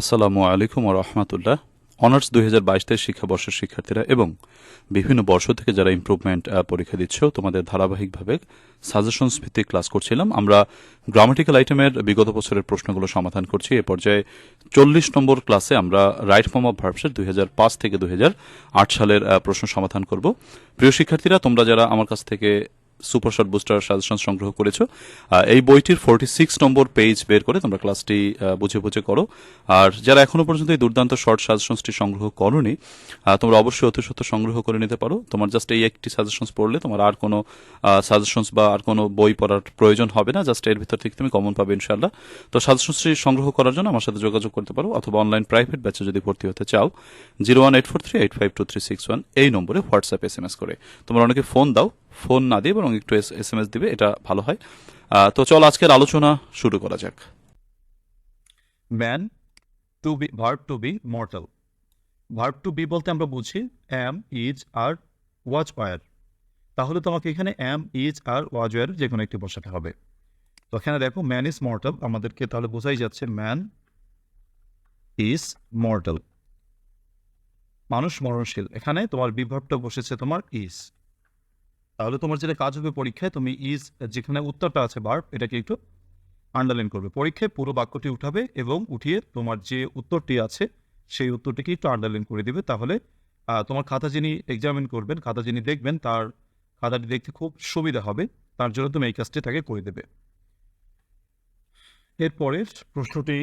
আসসালামু আলাইকুম রহমতুল্লাহ। অনার্স দুই হাজার বাইশ তেইশ শিক্ষাবর্ষের শিক্ষার্থীরা এবং বিভিন্ন বর্ষ থেকে যারা ইমপ্রুভমেন্ট পরীক্ষা দিচ্ছ, তোমাদের ধারাবাহিকভাবে সাজেশনস ভিত্তিক ক্লাস করছিলাম। আমরা গ্রামাটিক্যাল আইটেমের বিগত বছরের প্রশ্নগুলো সমাধান করছি। এ পর্যায়ে চল্লিশ নম্বর ক্লাসে আমরা রাইট ফর্ম অফ ভার্বসের দুই হাজার পাঁচ থেকে দুই হাজার আট সালের প্রশ্ন সমাধান করব। প্রিয় শিক্ষার্থীরা, তোমরা যারা আমার কাছ থেকে সুপার শর্ট বুস্টার সাজেশন সংগ্রহ করেছ। এই বইটির ফোরটি সিক্স নম্বর পেজ বের করে তোমরা ক্লাসটি বুঝে বুঝে করো। আর যারা এখনও পর্যন্ত এই দুর্দান্ত শর্ট সাজেশনসটি সংগ্রহ করনি তোমরা অবশ্যই অতি সত্য সংগ্রহ করে নিতে পারো। তোমার জাস্ট এই একটি সাজেশনস পড়লে তোমার আর কোনো সাজেশনস বা আর কোনো বই পড়ার প্রয়োজন হবে না। জাস্ট এর ভিতর থেকে তুমি কমন পাবে ইনশাল্লাহ তো সাজেশনসটি সংগ্রহ করার জন্য আমার সাথে যোগাযোগ করতে পারো অথবা অনলাইন প্রাইভেট ব্যাচে যদি ভর্তি হতে চাও। Zero one eight four three eight five two three six one এই নম্বরে হোয়াটসঅ্যাপ এস এম এস করে। তোমরা অনেকে ফোন দাও ফোন না দিয়ে বরং একটু এস এম এস দিবে, এটা ভালো হয়। তো চল, আজকের আলোচনা শুরু করা যাক। Man to be verb to be mortal verb to be বলতে আমরা বুঝি am is are was were তাহলে তোমাকে এখানে অ্যাম ইজ আর ওয়াজ ওয়ার যে কোনো একটি বসাতে হবে। তো এখানে দেখো ম্যান ইজ মর্টাল আমাদেরকে তাহলে বোঝাই যাচ্ছে ম্যান ইজ মর্টাল মানুষ মরণশীল। এখানে তোমার বিভাবটা বসেছে তোমার ইজ তাহলে তোমার যেটা কাজ হবে পরীক্ষায়, তুমি ইজ যেখানে উত্তরটা আছে ভার্ব এটাকে একটু আন্ডারলাইন করবে। পরীক্ষায় পুরো বাক্যটি উঠাবে এবং উঠিয়ে তোমার যে উত্তরটি আছে, সেই উত্তরটিকে একটু আন্ডারলাইন করে দিবে। তাহলে তোমার খাতা যিনি এক্সামিন করবেন, খাতা যিনি দেখবেন, তার খাতাটি দেখতে খুব সুবিধা হবে। তার জন্য তুমি এই কাজটি তাকে করে দেবে। এরপরের প্রশ্নটি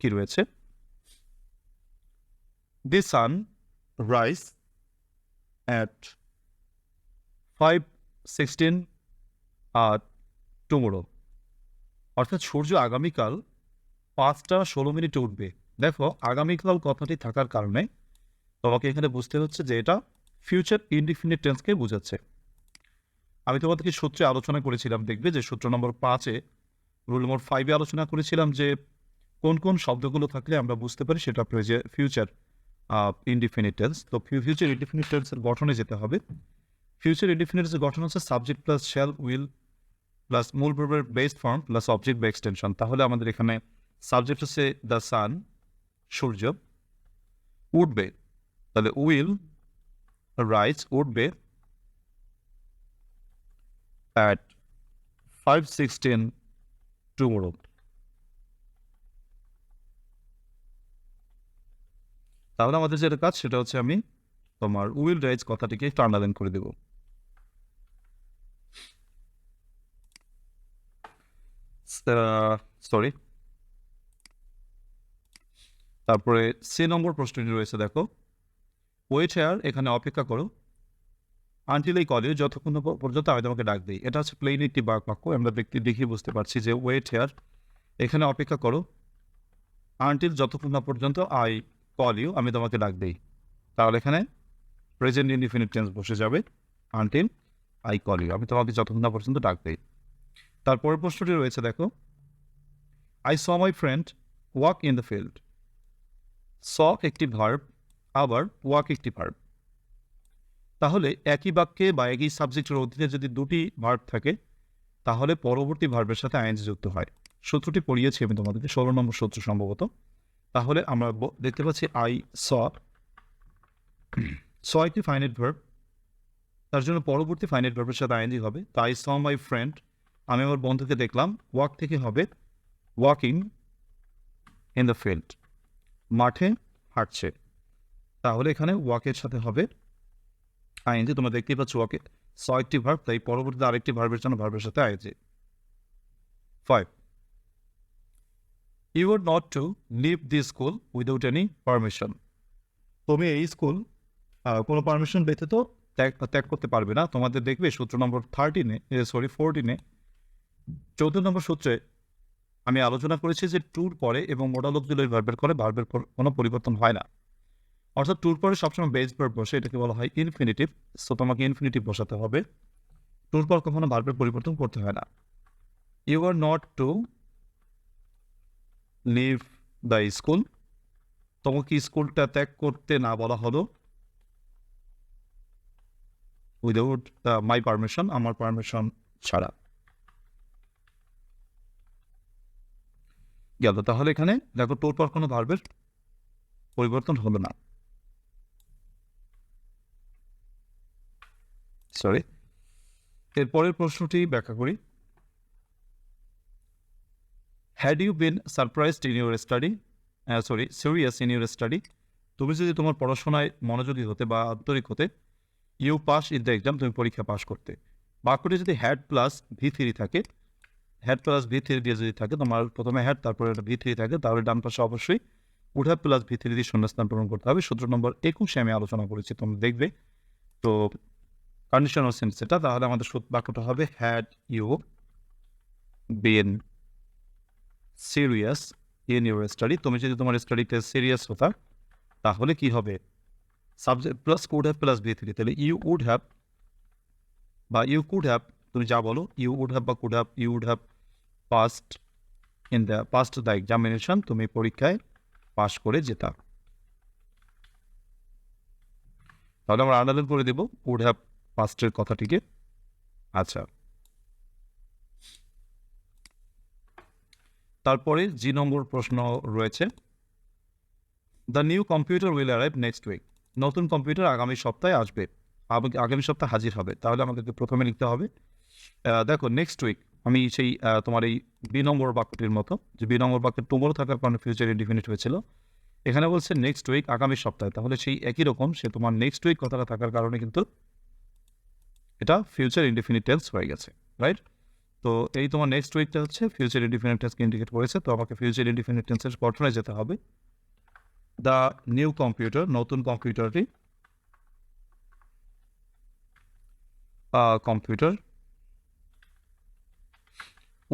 কি রয়েছে? The sun rise at five sixteen R tomorrow অর্থাৎ সূর্য আগামীকাল পাঁচটা ষোলো মিনিটে উঠবে। দেখো, আগামীকাল কথাটি থাকার কারণে তোমাকে এখানে বুঝতে হচ্ছে যে এটা ফিউচার ইনডিফিনিট টেন্সকে বোঝাচ্ছে। আমি তোমাদেরকে সূত্রে আলোচনা করেছিলাম, দেখবে যে সূত্র নম্বর পাঁচে রুল নম্বর ফাইভে আলোচনা করেছিলাম যে কোন কোন শব্দগুলো থাকলে আমরা বুঝতে পারি সেটা ফিউচার ইনডিফিনিট টেন্স তো ফিউচার ইনডিফিনিট টেন্সের গঠনে যেতে হবে। ফিউচার ইনডিফিনিটেন্সের গঠন হচ্ছে subject plus shall will plus মূল ভার্বের বেসড ফর্ম প্লাস অবজেক্ট বা এক্সটেনশন তাহলে আমাদের এখানে সাবজেক্ট হচ্ছে দ্য সান সূর্য উঠবে তাহলে উইল রাইজ উঠবে অ্যাট ফাইভ সিক্সটিন টুমোরো তাহলে আমাদের যেটা কাজ সেটা হচ্ছে আমি তোমার উইল রাইজ কথাটিকে একটু আন্ডারলাইন করে দেবো। সরি তারপরে সি নম্বর প্রশ্নটি রয়েছে, দেখো। ওয়েট হেয়ার এখানে অপেক্ষা করো। আনটিল এই কলে যতক্ষণ পর্যন্ত আমি তোমাকে ডাক দিই। এটা হচ্ছে প্লেন একটি বাক বাক্য, আমরা ব্যক্তি দেখে, বুঝতে পারছি যে ওয়েট হেয়ার এখানে অপেক্ষা করো। আনটিল যতক্ষণ না পর্যন্ত আই কল ইউ আমি তোমাকে ডাক দিই। তাহলে এখানে প্রেজেন্ট ইনডিফিনিট টেন্স বসে যাবে। আনটিল আই কল ইউ আমি তোমাকে যতক্ষণ না পর্যন্ত ডাক দিই। তারপরের প্রশ্নটি রয়েছে, দেখো। I saw my friend walk in the field saw একটি ভার্ব আবার ওয়াক একটি ভার্ব তাহলে একই বাক্যে বা একই সাবজেক্টের অধীনে যদি দুটি ভার্ব থাকে, তাহলে পরবর্তী ভার্বের সাথে আইএনজি যুক্ত হয়। সূত্রটি পড়িয়েছি আমি তোমাদেরকে, ষোলো নম্বর সূত্র সম্ভবত। তাহলে আমরা দেখতে পাচ্ছি আই স স একটি ফাইনাইট ভার্ব তার জন্য পরবর্তী ফাইনাইট ভার্বের সাথে আইএনজি হবে। তাই স মাই ফ্রেন্ড আমি আমার বন্ধুকে দেখলাম ওয়াক থেকে হবে ওয়াকিং ইন দ্য ফিল্ড মাঠে হাঁটছে। তাহলে এখানে ওয়াকের সাথে হবে। আইএনজি তোমরা দেখতেই পাচ্ছ ওয়াকে একটি ভার্ব তাই পরবর্তীতে আরেকটি ভার্বের জন্য ভার্বের সাথে I N G five you are not to leave the school without any permission তুমি এই স্কুল কোনো পারমিশন ব্যতীত ত্যাগ ত্যাগ করতে পারবে না। তোমাদের দেখবে সূত্র নম্বর থার্টিনে সরি ফোরটিনে চৌদ্দ নম্বর সূত্রে আমি আলোচনা করেছি যে ট্যুর পরে এবং মোডাল অবজুলের ভার্বের করে ভার্বের কোনো পরিবর্তন হয় না। অর্থাৎ ট্যুর পরে সবসময় বেজ ভার্ব বসে, এটাকে বলা হয় ইনফিনিটিভ সো তোমাকে ইনফিনিটিভ বসাতে হবে। ট্যুর পর কখনো ভার্বের পরিবর্তন করতে হয় না। You are not to leave the school তোমাকে স্কুলটা ত্যাগ করতে না বলা হলো। উইদাউট মাই পারমিশন আমার পারমিশন ছাড়া। গেল। তাহলে এখানে দেখো তোর পর কোনো ভার্বের পরিবর্তন হলো না। সরি এর পরের প্রশ্নটি ব্যাখ্যা করি। Had you been surprised in your study sorry serious in your study তুমি যদি তোমার পড়াশোনায় মনোযোগী হতে বা আন্তরিক হতে you pass in the exam তুমি পরীক্ষা পাস করতে। বাক্যটি যদি হ্যাড প্লাস ভি থ্রি থাকে হ্যাড প্লাস ভি থ্রি দিয়ে যদি থাকে, তোমার প্রথমে হ্যাড তারপরে একটা ভি থ্রি থাকে, তাহলে ডান পাশে অবশ্যই উঠা প্লাস ভি থ্রি দিয়ে শূন্যস্থান পূরণ করতে হবে। সূত্র নম্বর একুশে আমি আলোচনা করেছি, তোমরা দেখবে। তো কন্ডিশনাল সেন্স এটা, তাহলে আমাদের বাক্যটা হবে had you been serious in your study তুমি যদি তোমার স্টাডিতে সিরিয়াস হতা, তাহলে কি হবে? Subject plus could have plus V three তাহলে ইউ উড হ্যাভ বা ইউ কুড হ্যাভ তুমি যা বলো ইউ উড হ্যাভ বা could have you would have past in the past the examination তুমি পরীক্ষায় পাশ করে যেতা। তাহলে আমরা আন্ডারলাইন করে দেব উড হ্যাভ পাস্টের কথাটিকে। আচ্ছা। তারপরে জি নম্বর প্রশ্ন রয়েছে। The new computer will arrive next week নতুন কম্পিউটার আগামী সপ্তাহে আসবে। আগামী সপ্তাহে হাজির হবে। তাহলে আমাদেরকে প্রথমে লিখতে হবে দেখো নেক্সট উইক আমি সেই তোমার এই বি নম্বর বাক্যটির মতো, যে বি নম্বর বাক্যের টুমোরো থাকার কারণে ফিউচার ইনডিফিনিট হয়েছিল, এখানে বলছে নেক্সট উইক আগামী সপ্তাহে। তাহলে সেই একই রকম, সে তোমার নেক্সট উইক কথাটা থাকার কারণে কিন্তু এটা ফিউচার ইনডিফিনিট টেন্স হয়ে গেছে রাইট তো এই তোমার নেক্সট উইকটা হচ্ছে ফিউচার ইনডিফিনিট টেন্সকে ইন্ডিকেট করেছে, তো আমাকে ফিউচার ইনডিফিনিট টেন্সের গঠনে যেতে হবে। দ্য নিউ কম্পিউটার নতুন কম্পিউটারটি কম্পিউটার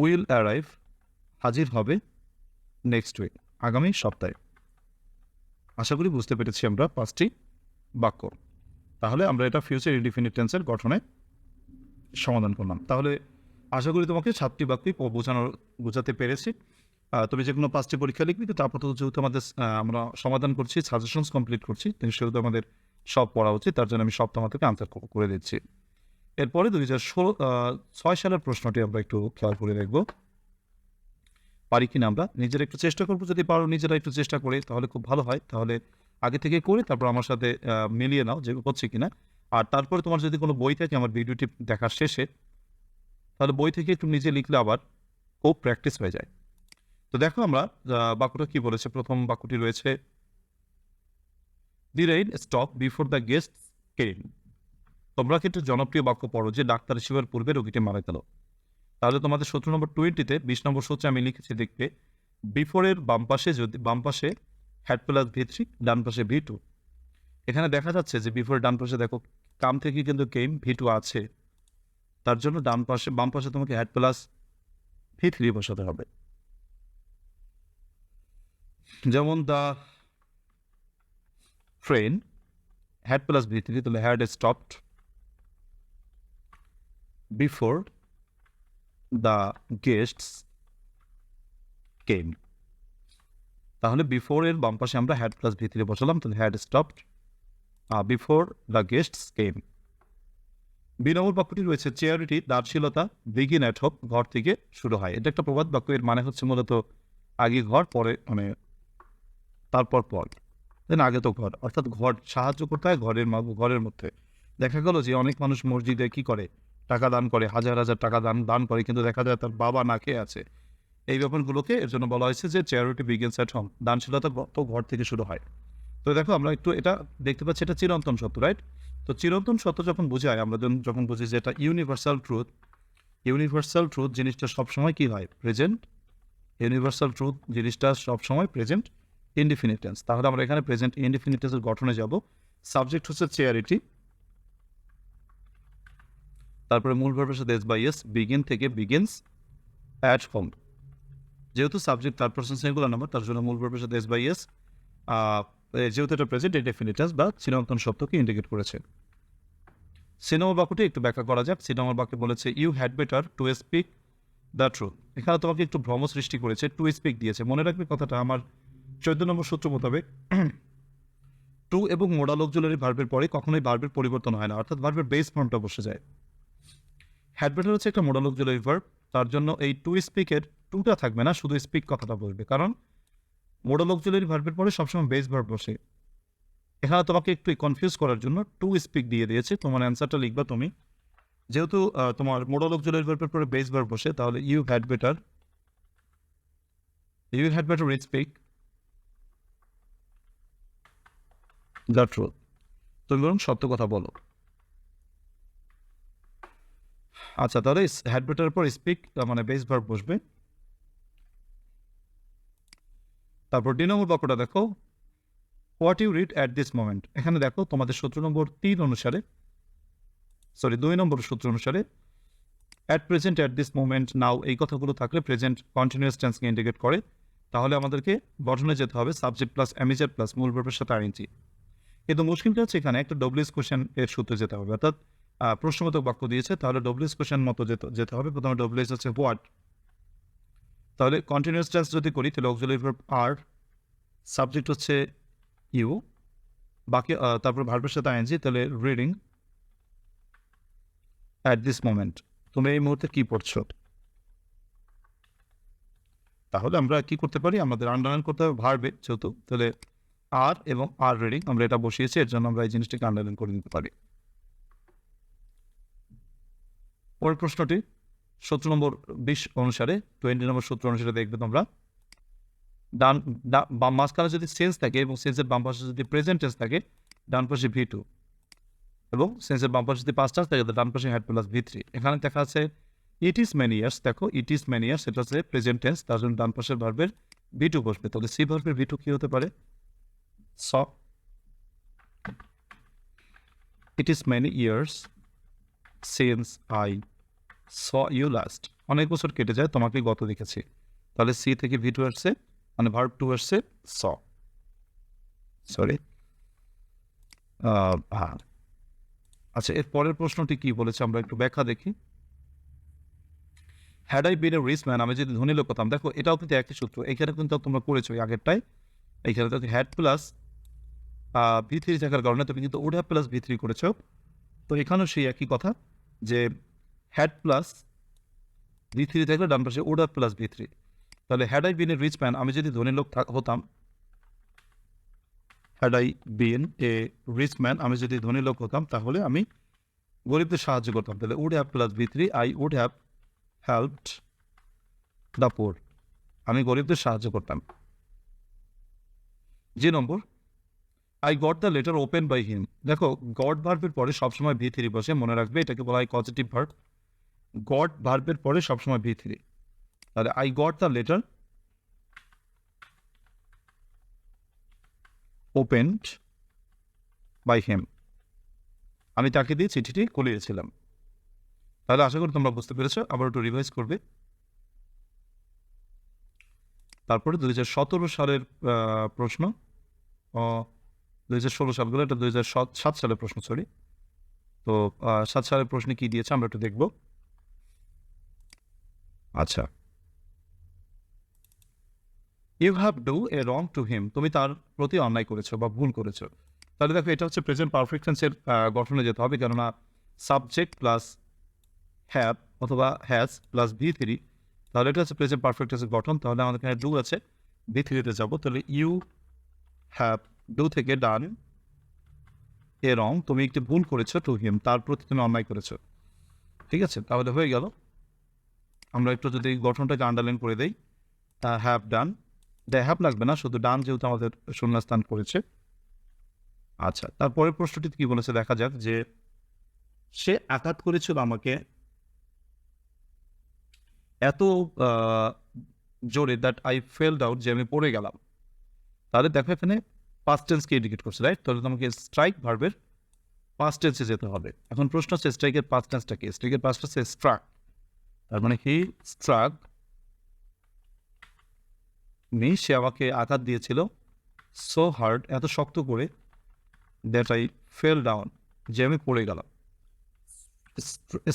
উইল অ্যারাইভ হাজির হবে নেক্সট উইক আগামী সপ্তাহে। আশা করি বুঝতে পেরেছি আমরা পাঁচটি বাক্য। তাহলে আমরা এটা ফিউচার ইনডিফিনিট টেন্সের গঠনে সমাধান করলাম। তাহলে আশা করি তোমাকে সাতটি বাক্যই বোঝানোর, বোঝাতে পেরেছি। তুমি যে কোনো পাঁচটি পরীক্ষা লিখবি, কিন্তু আপাতত যেহেতু আমাদের আমরা সমাধান করছি সাজেশনস কমপ্লিট করছি সেহেতু আমাদের সব পড়া উচিত, তার জন্য আমি সব তোমাদেরকে আনসার করে দিচ্ছি। এরপরে দুই হাজার ষোলো ছয় সালের প্রশ্নটি আমরা একটু খেয়াল করে দেখব। পারি কিনা আমরা? নিজেরা একটু চেষ্টা করব। যদি পারো নিজেরা একটু চেষ্টা করি, তাহলে খুব ভালো হয়। তাহলে আগে থেকে করে তারপর আমার সাথে মিলিয়ে নাও যে হচ্ছে কিনা। আর তারপরে তোমার যদি কোনো বই থাকে আমার ভিডিওটি দেখার শেষে, তাহলে বই থেকে একটু নিজে লিখলে আবার খুব প্র্যাকটিস হয়ে যায়। তো দেখো আমরা বাক্যটা কি বলেছে? প্রথম বাক্যটি রয়েছে the rain stop before the guest carrying তোমরা কিন্তু জনপ্রিয় বাক্য পড়ো যে ডাক্তার সেবার পূর্বে রোগীটি মারা গেল। তাহলে তোমাদের সতেরো নম্বর টোয়েন্টিতে বিশ নম্বর সূত্রে আমি লিখেছি দেখবে বিফোরের বাম পাশে যদি বাম পাশে হ্যাড প্লাস ভি থ্রি ডান পাশে ভি টু এখানে দেখা যাচ্ছে যে বিফোরের ডান পাশে দেখো, কাম থেকে কিন্তু কেম ভি টু আছে। তার জন্য ডান পাশে বাম পাশে তোমাকে হ্যাড প্লাস ভি থ্রি বসাতে হবে। যেমন the train had plus V three তাহলে had stopped before the guests came. তাহলে বিফোর এর বাম পাশে আমরা হ্যাড প্লাস ভিতরে বসালাম, তাহলে had stopped before the guests came B number বাক্যটি রয়েছে চেয়ারিটি দার্শীলতা বিগিন অ্যাট হোপ ঘর থেকে শুরু হয়। এটা একটা প্রবাদ বাক্য, এর মানে হচ্ছে মূলত আগে ঘর, পরে মানে তারপর পর। দেন আগে তো ঘর, অর্থাৎ ঘর সাহায্য করতে হয় ঘরের ঘরের মধ্যে। দেখা গেল যে অনেক মানুষ মসজিদে কি করে? টাকা দান করে, হাজার হাজার টাকা দান দান করে, কিন্তু দেখা যায় তার বাবা না খেয়ে আছে। এই ব্যাপারগুলোকে এর জন্য বলা হয়েছে যে চ্যারিটি বিগিনস অ্যাট হোম দানশীলতা তো ঘর থেকে শুরু হয়। তো দেখো আমরা একটু এটা দেখতে পাচ্ছি, এটা চিরন্তন সত্য রাইট তো চিরন্তন সত্য যখন বোঝায়, আমরা যখন- বুঝি যে এটা ইউনিভার্সাল ট্রুথ ইউনিভার্সাল ট্রুথ জিনিসটা সবসময় কি হয়? প্রেজেন্ট ইউনিভার্সাল ট্রুথ জিনিসটা সবসময় প্রেজেন্ট ইনডিফিনিটেন্স তাহলে আমরা এখানে প্রেজেন্ট ইনডিফিনিটেন্সের গঠনে যাব। সাবজেক্ট হচ্ছে চেয়ারিটি তারপরে মূল ভার্বের সাথে এস বাই এস বিগিন থেকে বিগিনস অ্যাট হোম যেহেতু সাবজেক্ট তার পার্সন সিঙ্গুলার নাম্বার তার জন্য মূল ভার্বের সাথে এস বাই এস যেহেতু এটা প্রেজেন্ট ডেফিনিটাস বা চিরন্তন শব্দকে ইন্ডিকেট করেছে। সিনেমা বাক্যটি একটু ব্যাখ্যা করা যাক। সিনেমা বাক্যে বলেছে you had better to speak the truth এখানে তোমাকে একটু ভ্রম সৃষ্টি করেছে টু স্পিক দিয়েছে। মনে রাখবে কথাটা আমার চোদ্দ নম্বর সূত্র মোতাবেক। টু এবং মোডাল অক্সুলারি ভার্বের পরে কখনোই ভার্বের পরিবর্তন হয় না। অর্থাৎ ভার্বের বেস ফর্মটা বসে যায়। হ্যাড বেটার হচ্ছে একটা মোডাল অক্সুলারি ভার্ব তার জন্য এই টু স্পিকের টুটা থাকবে না, শুধু স্পিক কথাটা বলবে। কারণ মোডাল অক্সিলারি ভার্বের পরে সবসময় বেস ভার্ব বসে। এখানে তোমাকে একটু কনফিউজ করার জন্য টু স্পিক দিয়ে দিয়েছে, তোমার অ্যান্সারটা লিখবা তুমি। যেহেতু তোমার মোডাল অক্সিলারি ভার্বের পরে বেস ভার্ব বসে, তাহলে you had better you had better speak the truth তুমি বরং সত্য কথা বলো। আচ্ছা তাহলে হ্যাড বেটার পর স্পিক মানে বেস ভার্ব বসবে। তারপর ডি নম্বর বাক্যটা দেখো। What you read at this moment এখানে দেখো, তোমাদের সূত্র নম্বর তিন অনুসারে সরি দুই নম্বর সূত্র অনুসারে at present at this moment now এই কথাগুলো থাকলে প্রেজেন্ট কন্টিনিউয়াস টেন্সকে ইন্ডিকেট করে। তাহলে আমাদেরকে গঠনে যেতে হবে সাবজেক্ট প্লাস অ্যামিজার প্লাস মূল ভার্বের সাথে আইনজি কিন্তু মুশকিলটা হচ্ছে এখানে একটা ডব্লিউএস কোশ্চেন এর সূত্রে যেতে হবে, অর্থাৎ প্রশ্নবোধক বাক্য দিয়েছে, তাহলে ডব্লিউএস কোশ্চেন মতো যেতে যেতে হবে। প্রথমে ডব্লিউএস হচ্ছে হোয়াট তাহলে কন্টিনিউয়াস টেন্স যদি করি, তাহলে অক্সিলারি ভার্ব আর সাবজেক্ট হচ্ছে ইউ বাকি তারপর ভার্বের সাথে আইনজি তাহলে রিডিং অ্যাট দিস মোমেন্ট তুমি এই মুহূর্তে কি পড়ছো? তাহলে আমরা কি করতে পারি? আমাদের আন্ডারলাইন করতে হবে ভার্বে যেহেতু। তাহলে আর এবং আর রিডিং আমরা এটা বসিয়েছি, এর জন্য আমরা এই জিনিসটিকে আন্ডারলাইন করে নিতে পারি। পরের প্রশ্নটি সূত্র নম্বর বিশ অনুসারে টোয়েন্টি নম্বর সূত্র অনুসারে দেখবে তোমরা। ডান বাম মাঝখানে যদি সেন্স থাকে এবং সেন্সের বাম পাশে যদি প্রেজেন্ট টেন্স থাকে, ডান পাশে ভি টু এবং সেন্সের বাম পাশে যদি পাঁচ টাস থাকে ডান পাশে হ্যাড প্লাস ভি থ্রি এখানে দেখা আছে ইট ইজ মেনি ইয়ার্স দেখো ইট ইজ মেনি ইয়ার্স এটা হচ্ছে প্রেজেন্ট টেন্স তার জন্য ডান পাশের ভার্বের ভি টু বসবে। তাহলে সি ভার্বের ভি টু কী হতে পারে? Saw it is many years since I saw you last অনেক বছর কেটে যায় তোমাকে গত দেখেছি। তাহলে সি থেকে ভি টু আসছে মানে ভার্ব টু আসছে স সরি হ্যাঁ আচ্ছা এর পরের প্রশ্নটি কি বলেছে? আমরা একটু ব্যাখ্যা দেখি। Had I been a rich man আমি যদি ধনী লোক হতাম, দেখো, এটাও কিন্তু একই সূত্র। এখানে কিন্তু তোমরা করেছ ওই আগেরটাই। এইখানে তো হ্যাড প্লাস ভি থ্রি থাকার কারণে তুমি কিন্তু would have plus V three করেছ। তো এখানেও সেই একই কথা। যে হ্যাড প্লাস ভি থ্রি থাকলে ডান পাশে would have plus V three তাহলে had I been a rich man আমি যদি ধনী লোক হতাম had I been a rich man আমি যদি ধনী লোক হতাম, তাহলে আমি গরিবদের সাহায্য করতাম। তাহলে would have plus V three I would have helped the poor আমি গরিবদের সাহায্য করতাম। যে নম্বর? I got the letter open by him দেখো গড ভার্বের পরে সবসময় ভি থ্রি বসে মনে রাখবে, এটাকে বলা হয় পজিটিভ ভার্ব গড ভার্বের পরে সবসময় ভি থ্রি তাহলে I got the letter opened by him আমি তাকে দিয়ে চিঠিটি খুলিয়েছিলাম। তাহলে আশা করি তোমরা বুঝতে পেরেছ, আবার একটু রিভাইজ করবে। তারপরে দুই হাজার সতেরো সালের প্রশ্ন দুই হাজার ষোলো এটা দুই হাজার সাত সালের প্রশ্ন সরি তো সাত সালের প্রশ্নে কি দিয়েছে? আমরা একটু দেখব। আচ্ছা। You have do a wrong to him তুমি তার প্রতি অন্যায় করেছ বা ভুল করেছ। তাহলে দেখো, এটা হচ্ছে প্রেজেন্ট পারফেক্ট টেন্সের গঠনে যেতে হবে, কেননা সাবজেক্ট প্লাস হ্যাভ অথবা হ্যাজ প্লাস ভি থ্রি তাহলে এটা হচ্ছে প্রেজেন্ট পারফেক্ট টেন্সের গঠন। তাহলে আমাদের এখানে ডু আছে ভি থ্রিতে যাব। তাহলে ইউ হ্যাভ ডু থেকে ডান। এ রং, তুমি একটি ভুল করেছ টু হিম তার প্রতি তুমি অন্যায় করেছ। ঠিক আছে, তাহলে হয়ে গেল। আমরা একটু যদি গঠনটাকে আন্ডারলাইন করে দেই হ্যাভ ডান দ্য হ্যাভ লাগবে না, শুধু ডান যেহেতু আমাদের শূন্যস্থান করেছে। আচ্ছা তারপরের প্রশ্নটি কি বলেছে দেখা যাক যে, সে আঘাত করেছিল আমাকে এত জোরে দ্যাট আই ফেল আউট যে আমি পড়ে গেলাম। তাহলে দেখো এখানে পাস্ট টেন্সকে ইন্ডিকেট করছে রাইট তাহলে তোমাকে স্ট্রাইক ভার্বের পাস্ট টেন্সে যেতে হবে। এখন প্রশ্ন হচ্ছে স্ট্রাইকের পাস্ট টেন্সটা কি? স্ট্রাইকের পাস্ট হচ্ছে স্ট্রাক তার মানে হি স্ট্রাক মি সে আমাকে আঘাত দিয়েছিল সো হার্ড এত শক্ত করে দ্যাট আই ফেল ডাউন যে আমি পড়ে গেলাম।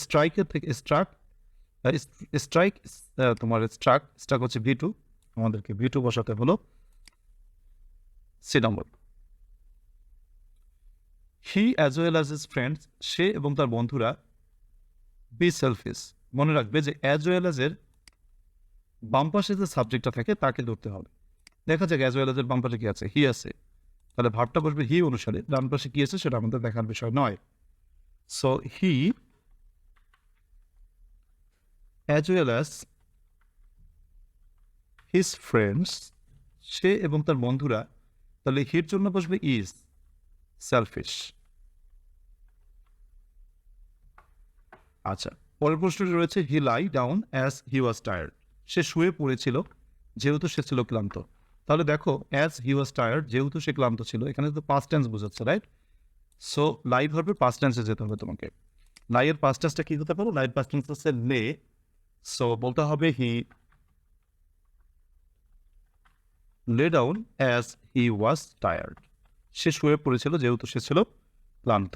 স্ট্রাইকের থেকে স্ট্রাক স্ট্রাইক তোমার স্ট্রাক স্ট্রাক হচ্ছে ভি টু আমাদেরকে ভি টু বসাতে হলো। See he as well as his friends সে এবং তার বন্ধুরা বি সেলফিস মনে রাখবে যে অ্যাজ ওয়েল অ্যাজ এর বাম পাশে যে সাবজেক্টটা থাকে, তাকে ধরতে হবে। দেখা যাক অ্যাজ ওয়েল এর বাম পাশে কি আছে। হি আছে। তাহলে ভাবটা বসবে হি অনুসারে। ডান পাশে কি আছে সেটা আমাদের দেখার বিষয় নয়। So he as well as his friends সে এবং তার বন্ধুরা তাহলে হির জন্য বসবে ইজ সেলফিশ আচ্ছা পরের প্রশ্নটি রয়েছে he lie down as he was tired সে শুয়ে পড়েছিল, যেহেতু সে ছিল ক্লান্ত। তাহলে দেখো অ্যাজ হি ওয়াজ টায়ার্ড যেহেতু সে ক্লান্ত ছিল, এখানে তো পাস্ট টেন্স বোঝাচ্ছে রাইট সো লাই ভার্বের পাস্ট টেন্সে যেতে হবে তোমাকে। লাইয়ের পাস্ট টেন্সটা কি হতে পারো? লাইয়ের পাস্ট টেন্স হচ্ছে লে। সো বলতে হবে he lay down as he was tired সে শুয়ে পড়েছিল, যেহেতু সে ছিল ক্লান্ত।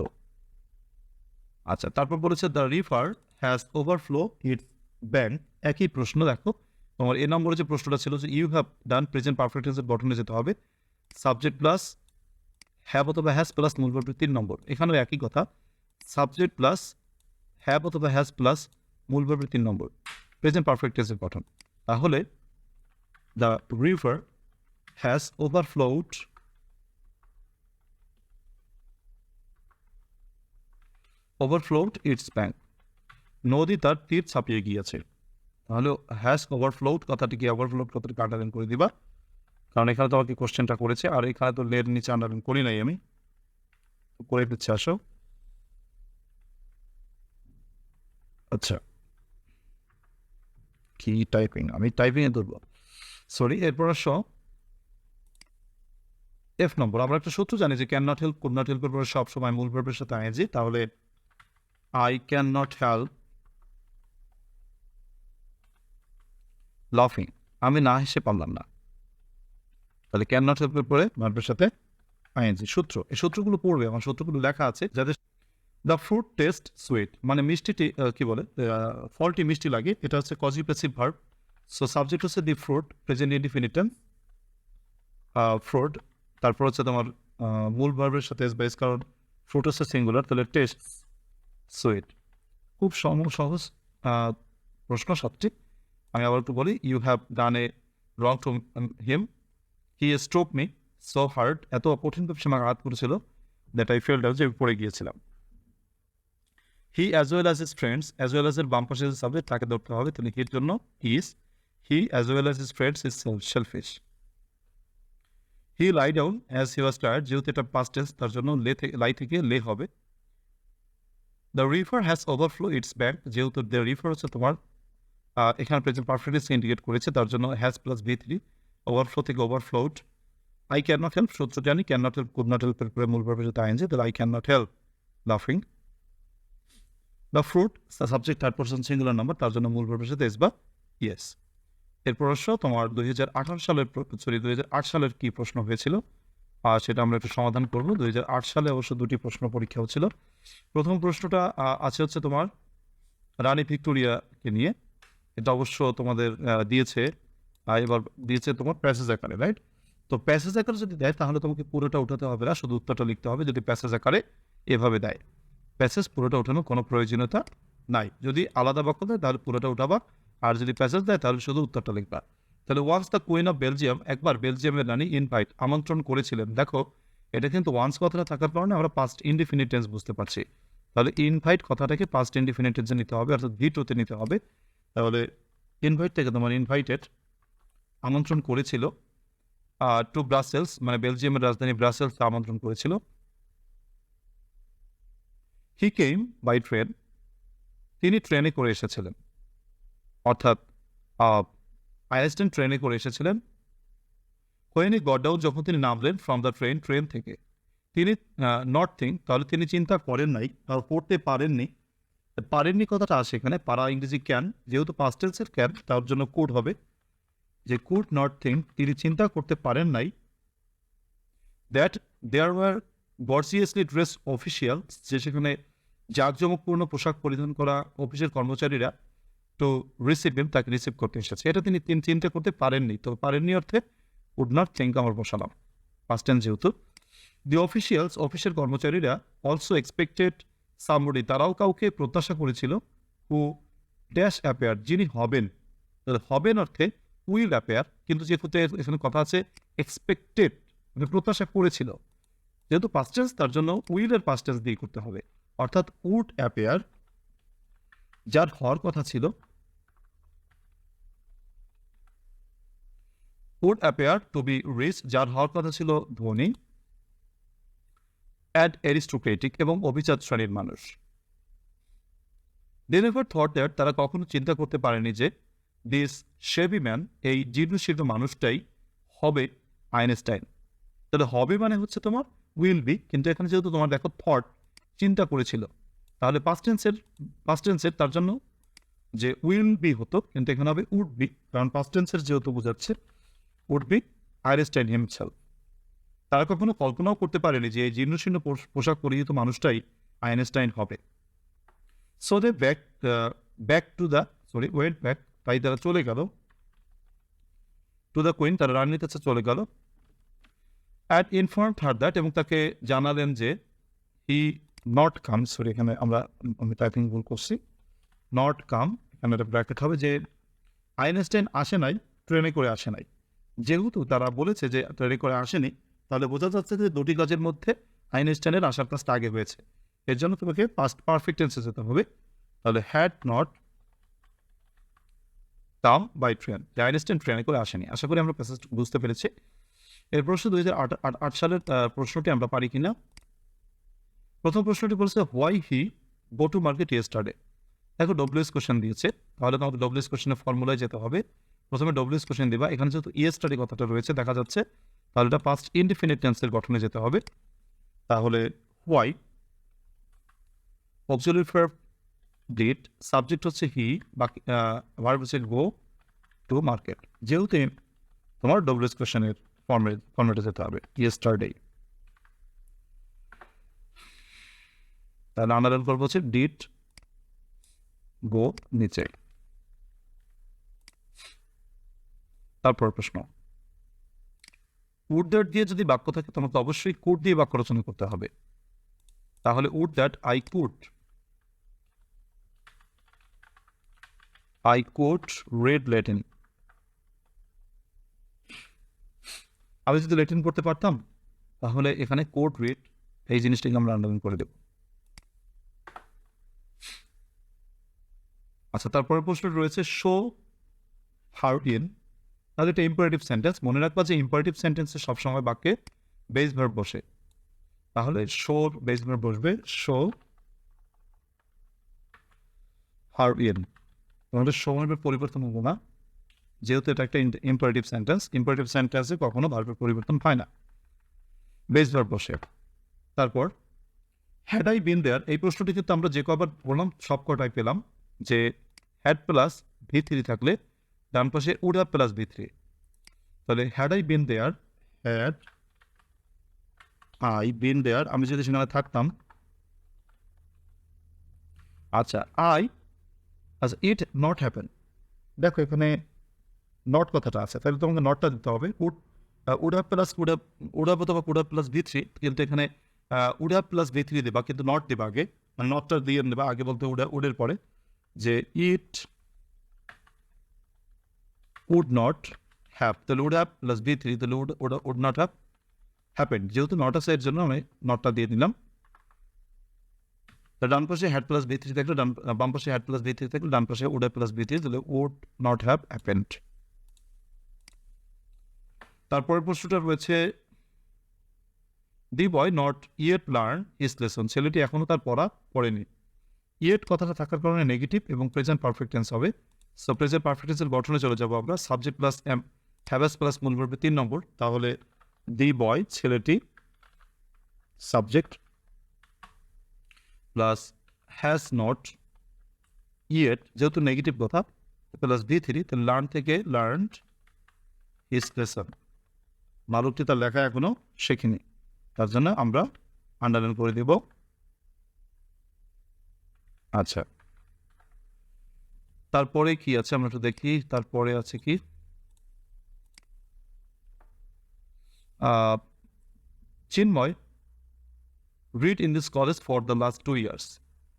আচ্ছা তারপর বলেছে the river has overflow its bank একই প্রশ্ন, দেখো। তোমার এ নম্বরে যে প্রশ্নটা ছিল যে you have done present perfect টেন্সের গঠনে যেতে হবে। সাবজেক্ট প্লাস হ্যাভ অথবা হ্যাজ প্লাস মূল ভার্বের তিন নম্বর। এখানেও একই কথা। সাবজেক্ট প্লাস হ্যাভ অথবা হ্যাজ প্লাস মূল ভার্বের তিন নম্বর। প্রেজেন্ট পারফেক্ট টেন্সের গঠন তাহলে the river has overflowed overflowed its bank নদী তার তীর ছাপিয়ে গিয়েছে। তাহলে হ্যাজ ওভারফ্লোড কথাটিকে ওভারফ্লোড কথাটিকে আন্ডারলাইন করে দিবা? কারণ এখানে তো আমাকে কোশ্চেনটা করেছে, আর এখানে তো লের নিচে আন্ডারলাইন করি নাই আমি। করে দিচ্ছি আসো। আচ্ছা। কি টাইপিং আমি টাইপিংয়ে ধরবো। সরি এরপর আসো। এফ নম্বর, আমরা একটা সূত্র জানি যে can not help could not হেল্পের পরে সবসময় মূল ভার্বের সাথে আইজি তাহলে আই ক্যান নট হেল্প লাফিং আমি না হেসে পারলাম না। তাহলে ক্যান নট হেল্পের পরে ভার্বের সাথে আইএনজি সূত্র। এই সূত্রগুলো পড়বে, আমার সূত্রগুলো লেখা আছে যাদের দ্য ফ্রুট টেস্ট সুইট মানে মিষ্টিটি কি বলে ফলটি মিষ্টি লাগে, এটা হচ্ছে কজিপ্রেসিভ ভার্ব সো সাবজেক্ট হচ্ছে দি ফ্রুট প্রেজেন্ট ইনডিফিনিটাম ফ্রুট তারপর হচ্ছে তোমার মূল ভার্বের সাথে এস বাইস কারণ ফ্রুট হচ্ছে সিঙ্গুলার তাহলে টেস্ট সুইট খুব সম- সহজ প্রশ্ন সাতটি। আমি আবার একটু বলি you have done a wrong to him he stroke me so hard এত কঠিনভাবে সে আমাকে আঘাত করেছিল দ্যাট আই ফেল ডাউন যে পড়ে গিয়েছিলাম। He as well as his friends as well as এর বাম পাশে সাবজেক্ট তাকে ধরতে হবে তিনি হির জন্য is he as well as his friends is selfish he lie down as he was tired যেহেতু এটা পাস্ট টেন্স তার জন্য লে থেকে লাই থেকে লে হবে। The river has overflow its bank যেহেতু দ্য রিভার হচ্ছে তোমার এখানে প্রেজেন্ট পারফেক্টলি ইন্ডিকেট করেছে, তার জন্য has plus V three overflow থেকে overflowed I can not help সূত্র জানি can not help could not হেল্পের পরে মূল ভাবে যদি আইনছে তাহলে আই ক্যান নট হেল্প লাফিং the fruit subject third person singular number তার জন্য মূল ভাবের সাথে এস বা ইয়েস এরপর অবশ্য তোমার দুই হাজার আঠারো সালের সরি দুই হাজার আট সালের কি প্রশ্ন হয়েছিল? আর সেটা আমরা একটু সমাধান করব। দুই হাজার আট সালে অবশ্য দুটি প্রশ্ন পরীক্ষা হচ্ছিল প্রথম প্রশ্নটা আছে হচ্ছে তোমার রানী ভিক্টোরিয়াকে নিয়ে। এটা অবশ্য তোমাদের দিয়েছে এবার দিয়েছে তোমার প্যাসেজ আকারে রাইট তো প্যাসেজ আকারে যদি দেয়, তাহলে তোমাকে পুরোটা উঠাতে হবে না, শুধু উত্তরটা লিখতে হবে। যদি প্যাসেজ আকারে এভাবে দেয়, প্যাসেজ পুরোটা ওঠানোর কোনো প্রয়োজনীয়তা নাই। যদি আলাদা বাক্য দেয়, তাহলে পুরোটা উঠাবা। আর যদি প্যাসেজ দেয়, তাহলে শুধু উত্তরটা লিখবা। তাহলে once the queen of Belgium একবার বেলজিয়ামের রানী ইনভাইট আমন্ত্রণ করেছিলেন। দেখো, এটা কিন্তু ওয়ান্স কথাটা থাকার কারণে আমরা পাস্ট ইনডিফিনিট টেন্স বুঝতে পারছি। তাহলে ইনভাইট কথাটাকে পাস্ট ইনডিফিনিট টেন্সে নিতে হবে, অর্থাৎ ভিটোতে নিতে হবে। তাহলে ইনভাইট থেকে তোমার ইনভাইটেড আমন্ত্রণ করেছিল টু ব্রাসেলস মানে বেলজিয়ামের রাজধানী ব্রাসেলস আমন্ত্রণ করেছিল। হি কেম বাই ট্রেন তিনি ট্রেনে করে এসেছিলেন। অর্থাৎ আইএসটেন ট্রেনে করে এসেছিলেন। হোয়েনি গডাউন যখন তিনি নামলেন ফ্রম দ্য ট্রেন ট্রেন থেকে, তিনি নট থিং তাহলে তিনি চিন্তা করেন নাই আর পড়তে পারেননি। পারেননি কথাটা আসে এখানে, পারা ইংরেজি ক্যান যেহেতু পাস্টেলসের ক্যান তার জন্য কোড হবে। যে কুড নট থিঙ্ক তিনি চিন্তা করতে পারেন নাই। That there were gorgeously dress official যে সেখানে জাঁকজমকপূর্ণ পোশাক পরিধান করা অফিসের কর্মচারীরা তো রিসিভ হিম তাকে রিসিভ করতে এসেছে। এটা তিনি তিন চিন্তা করতে পারেননি। তো পারেননি অর্থে উড নট থিঙ্ক আমার বসালাম ফার্স্ট টাইম যেহেতু। দি অফিসিয়ালস অফিসের কর্মচারীরা অলসো এক্সপেক্টেড সামবডি তারাও কাউকে প্রত্যাশা করেছিল হু ড্যাশ অ্যাপেয়ার যিনি হবেন। হবেন অর্থে উইল অ্যাপেয়ার কিন্তু যেহেতু এখানে কথা আছে এক্সপেক্টেড মানে প্রত্যাশা করেছিল। যেহেতু পাস্টেন্স তার জন্য উইলের পাস্টেন্স দিয়ে করতে হবে। অর্থাৎ উড অ্যাপেয়ার, যার হওয়ার কথা ছিল would appear to be rich যার হওয়ার কথা ছিল ধনী অ্যাড অ্যারিস্টোক্রেটিক এবং অভিজাত শ্রেণির মানুষ। দে নেভার থট দ্যাট তারা কখনো চিন্তা করতে পারেনি যে দিস শেভি ম্যান এই জীর্ণশীর্ণ মানুষটাই হবে আইনস্টাইন। তাহলে হবে মানে হচ্ছে তোমার উইল বি কিন্তু এখানে যেহেতু তোমার দেখো থট চিন্তা করেছিল, তাহলে পাস্টেন্সের পাস্টেন্সের তার জন্য যে উইল বি হতো, কিন্তু এখানে হবে উড বি কারণ পাস্টেন্সের যেহেতু বোঝাচ্ছে উড বি আইনস্টাইন হিমসেলফ তারা কখনো কল্পনাও করতে পারেনি যে জীর্ণশীর্ণ পোশ- পোশাক পরিহিত মানুষটাই আইনস্টাইন হবে। So they back back to the sorry wait back তাই তারা চলে গেল। টু দ্য কুইন তারা রানীর কাছে চলে গেল। অ্যাট ইনফর্ম থার দ্যাট এবং তাকে জানালেন যে হি নট কাম সরি এখানে আমরা, আমি টাইপিং ভুল করছি। নট কাম এখানে একটা ব্র্যাকেট হবে যে আইনস্টাইন আসে নাই, ট্রেনে করে আসে নাই। যেহেতু তারা বলেছে যে ট্রেনে করে আসেনি, তাহলে বোঝা যাচ্ছে যে দুটি কাজের মধ্যে আইনস্টাইনের আসার কাজটা আগে হয়েছে। এর জন্য তোমাকে পাস্ট পারফেক্ট টেন্সে যেতে হবে। তাহলে had not come by train Einstein ট্রেনে করে আসেনি। আশা করি আমরা প্যাসেজ বুঝতে পেরেছি। এর প্রশ্ন দুই হাজার আট সালের প্রশ্নটি আমরা পারি কিনা? প্রথম প্রশ্নটি বলছে why he go to market yesterday দেখো ডব্লিউএস কোশ্চেন দিয়েছে। তাহলে তোমাকে ডব্লিউএস কোশ্চেনের ফর্মুলায় যেতে হবে। প্রথমে ডব্লিউএস কোশ্চেন দিবা। এখানে যেহেতু ইয়েস্টারডে কথাটা রয়েছে, দেখা যাচ্ছে তাহলে এটা পাস্ট ইনডিফিনিট টেন্সের গঠনে যেতে হবে। তাহলে হোয়াই ভার্ব ডিড সাবজেক্ট হচ্ছে হি বাকি ভার্ব হচ্ছে গো টু মার্কেট যেহেতু তোমার ডব্লিউএস কোশ্চেনের ফর্মে ফর্মেটে যেতে হবে ইয়েস্টারডে তাহলে আন্ডারলাইন করব হচ্ছে ডিট গো নিচে। তারপর প্রশ্ন। উড দ্যাট দিয়ে যদি বাক্য থাকে তোমাকে অবশ্যই কুড দিয়ে বাক্য রচনা করতে হবে। তাহলে would that I could I could read Latin আমি যদি ল্যাটিন পড়তে পারতাম, তাহলে এখানে কোট রেড এই জিনিসটাকে আমরা আন্ডারলাইন করে দেব। আচ্ছা তারপরে প্রশ্ন রয়েছে শো ইন তাহলে এটা ইম্পারেটিভ সেন্টেন্স মনে রাখবা যে ইম্পারেটিভ সেন্টেন্সে সবসময় বাক্যে বেস ভার্ব বসে। তাহলে শোর বেস ভার্ব বসবে। শো হাউ ইন তোমাদের সময়ের পরিবর্তন হব না। যেহেতু এটা একটা ইম্পারেটিভ সেন্টেন্স ইম্পারেটিভ সেন্টেন্সে কখনো ভার্বের পরিবর্তন হয় না। বেস ভার্ব বসে। তারপর হ্যাড আই বিন দেয়ার এই প্রশ্নটি কিন্তু আমরা যে কবার বললাম সব কটাই পেলাম যে হ্যাড প্লাস ভি থ্রি থাকলে ডান পাশে উড প্লাস বি থ্রি। তাহলে had I been there had I been there আমি যদি সেখানে থাকতাম আচ্ছা আই আচ্ছা ইট নট হ্যাপেন দেখো এখানে নট কথাটা আছে, তাহলে তোমাকে নটটা দিতে হবে। Would would plus, would would অথবা উড প্লাস ভি থ্রি, কিন্তু এখানে উড প্লাস ভি থ্রি দেবা, কিন্তু নট দেবা আগে। মানে নটটা দিয়ে নেবা, আগে বলতে উড, উডের পরে যে ইট উড নট হ্যাভ তাহলে would have plus V three তাহলে would would would not have happen যেহেতু নট আছে জন্য আমি নটটা দিয়ে দিলাম। তা ডান পাশে হ্যাড প্লাস ভি থ্রি থাকলে ডান বাম পাশে হ্যাড প্লাস ভি থ্রি থাকলে ডান পাশে উড প্লাস ভি থ্রি তাহলে উড নট হ্যাভ হ্যাপেন্ড তারপরের প্রশ্নটা রয়েছে the boy not yet learn his lesson ছেলেটি এখনও তার পড়া পড়েনি। ইয়েট কথাটা থাকার কারণে নেগেটিভ এবং প্রেজেন্ট পারফেক্ট টেন্স হবে। সো প্রেজেন্ট পারফেক্ট টেন্সের গঠনে চলে যাব আমরা। সাবজেক্ট প্লাস এম হ্যাভাস প্লাস মূল ভার্বে তিন নম্বর। তাহলে দি বয় ছেলেটি subject plus has not yet যেহেতু নেগেটিভ কথা প্লাস ভি থ্রি তাহলে লার্ন থেকে লার্ন হিস লেসন মালকটি তার লেখা এখনও শেখেনি। তার জন্য আমরা আন্ডারলাইন করে দেব। আচ্ছা। তারপরে কি আছে? আমরা একটু দেখি। তারপরে আছে কি? Chinmoy read in this college for the last two years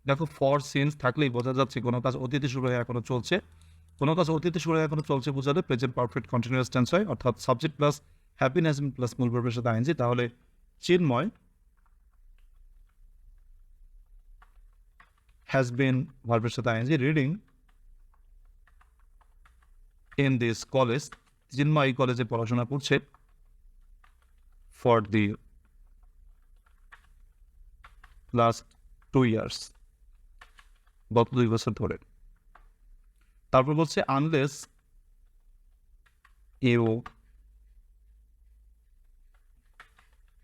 দেখো ফর সিন্স থাকলেই বোঝা যাচ্ছে কোনো কাজ অতীতে শুরু হয়ে এখনও চলছে। কোনো কাজ অতীতে শুরু হয়ে এখনও চলছে বোঝালে প্রেজেন্ট পারফেক্ট কন্টিনিউয়াস টেন্স হয়। অর্থাৎ সাবজেক্ট প্লাস হ্যাপিনেস প্লাস মূল ভার্বের সাথে আইনজি। তাহলে চিন্ময় হ্যাজ বিন ভার্বের সাথে ING reading in this college Chinmoy এই কলেজে পড়াশোনা করছে for the last two years গত দুই বছর ধরে। তারপর বলছে unless you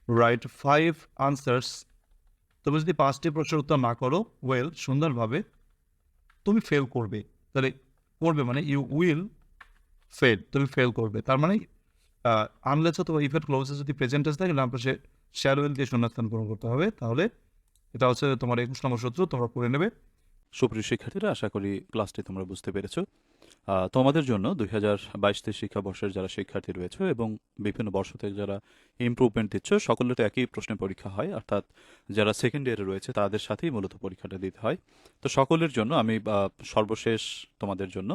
write five answers তুমি যদি পাঁচটি প্রশ্নের উত্তর না করো ওয়েল সুন্দরভাবে তুমি ফেল করবে। তাহলে করবে মানে ইউ উইল ফেল তুমি ফেল করবে। তার মানে আনলেস অথবা ইফের ক্লোজে যদি প্রেজেন্টেজ থাকে না সে শ্যার উইল দিয়ে শূন্যস্থান পূরণ করতে হবে। তাহলে এটা হচ্ছে তোমার একুশ নম্বর সূত্র তোমরা করে নেবে। সুপ্রিয় শিক্ষার্থীরা, আশা করি ক্লাসটি তোমরা বুঝতে পেরেছ। তোমাদের জন্য দুই হাজার বাইশ তেইশ শিক্ষাবর্ষের যারা শিক্ষার্থী রয়েছে এবং বিভিন্ন বর্ষ থেকে যারা ইমপ্রুভমেন্ট দিচ্ছ, সকলের তো একই প্রশ্নের পরীক্ষা হয়। অর্থাৎ যারা সেকেন্ড ইয়ারে রয়েছে, তাদের সাথেই মূলত পরীক্ষাটা দিতে হয়। তো সকলের জন্য আমি সর্বশেষ তোমাদের জন্য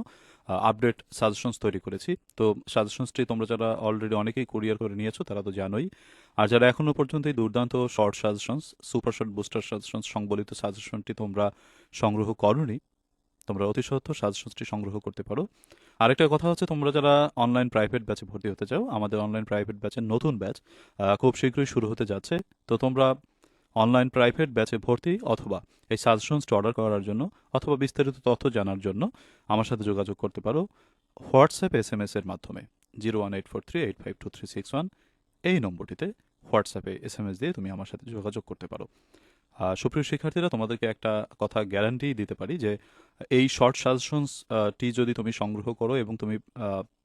আপডেট সাজেশনস তৈরি করেছি। তো সাজেশনসটি তোমরা যারা অলরেডি অনেকেই কুরিয়ার করে নিয়েছো, তারা তো জানোই। আর যারা এখনও পর্যন্ত এই দুর্দান্ত short suggestions super short booster suggestions সংবলিত সাজেশনটি তোমরা সংগ্রহ করনি, তোমরা অতি সত্ত্বর সাজেশনসটি সংগ্রহ করতে পারো। আরেকটা কথা হচ্ছে, তোমরা যারা অনলাইন প্রাইভেট ব্যাচে ভর্তি হতে চাও, আমাদের অনলাইন প্রাইভেট ব্যাচের নতুন ব্যাচ খুব শীঘ্রই শুরু হতে যাচ্ছে। তো তোমরা অনলাইন প্রাইভেট ব্যাচে ভর্তি অথবা এই সাজেশনসটি অর্ডার করার জন্য অথবা বিস্তারিত তথ্য জানার জন্য আমার সাথে যোগাযোগ করতে পারো হোয়াটসঅ্যাপ এস এম এস এর মাধ্যমে। Zero one eight four three eight five two three six one এই নম্বরটিতে হোয়াটসঅ্যাপে এস এম এস দিয়ে তুমি আমার সাথে যোগাযোগ করতে পারো। সুপ্রিয় শিক্ষার্থীরা, তোমাদেরকে একটা কথা গ্যারান্টি দিতে পারি যে এই শর্ট সাজেশনস টি যদি তুমি সংগ্রহ করো এবং তুমি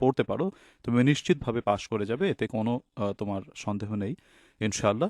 পড়তে পারো, তুমি নিশ্চিতভাবে পাশ করে যাবে, এতে কোনো তোমার সন্দেহ নেই। ইনশাআল্লাহ।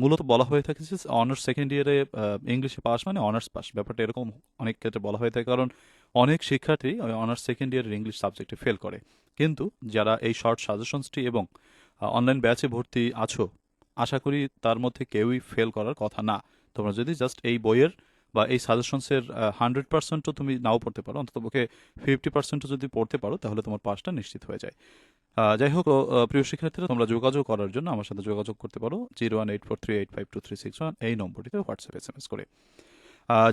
মূলত বলা হয়ে থাকে যে অনার্স সেকেন্ড ইয়ারে ইংলিশে পাস মানে অনার্স পাস ব্যাপারটা এরকম অনেক ক্ষেত্রে বলা হয়ে থাকে কারণ অনেক শিক্ষার্থী অনার্স সেকেন্ড ইয়ারের ইংলিশ সাবজেক্টে ফেল করে। কিন্তু যারা এই শর্ট সাজেশনসটি এবং অনলাইন ব্যাচে ভর্তি আছো, আশা করি তার মধ্যে কেউই ফেল করার কথা না। তোমরা যদি জাস্ট এই বইয়ের বা এই সাজেশনসের হান্ড্রেড পার্সেন্টও তুমি নাও পড়তে পারো, অন্তত পক্ষে ফিফটি পার্সেন্টও যদি পড়তে পারো, তাহলে তোমার পাসটা নিশ্চিত হয়ে যায়। যাই হোক প্রিয় শিক্ষার্থীরা, তোমরা যোগাযোগ করার জন্য আমার সাথে যোগাযোগ করতে পারো, zero one eight four three eight five two three six one, এই নম্বরটিতে হোয়াটসঅ্যাপ এস এম এস করে।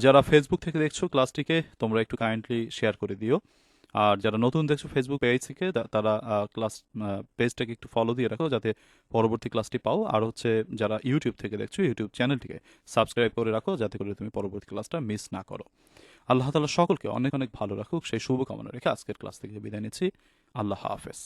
যারা ফেসবুক থেকে দেখছ, ক্লাসটিকে তোমরা একটু কাইন্ডলি শেয়ার করে দিও। আর যারা নতুন দেখছ ফেসবুক পেজ থেকে তারা ক্লাস পেজটাকে একটু ফলো দিয়ে রাখো, যাতে পরবর্তী ক্লাসটি পাও। আর হচ্ছে যারা ইউটিউব থেকে দেখছ ইউটিউব চ্যানেলটিকে সাবস্ক্রাইব করে রাখো, যাতে করে তুমি পরবর্তী ক্লাসটা মিস না করো। আল্লাহ তালা সকলকে অনেক অনেক ভালো রাখুক। সেই শুভকামনা রেখে আজকের ক্লাস থেকে বিদায় নিচ্ছি। আল্লাহ হাফেজ।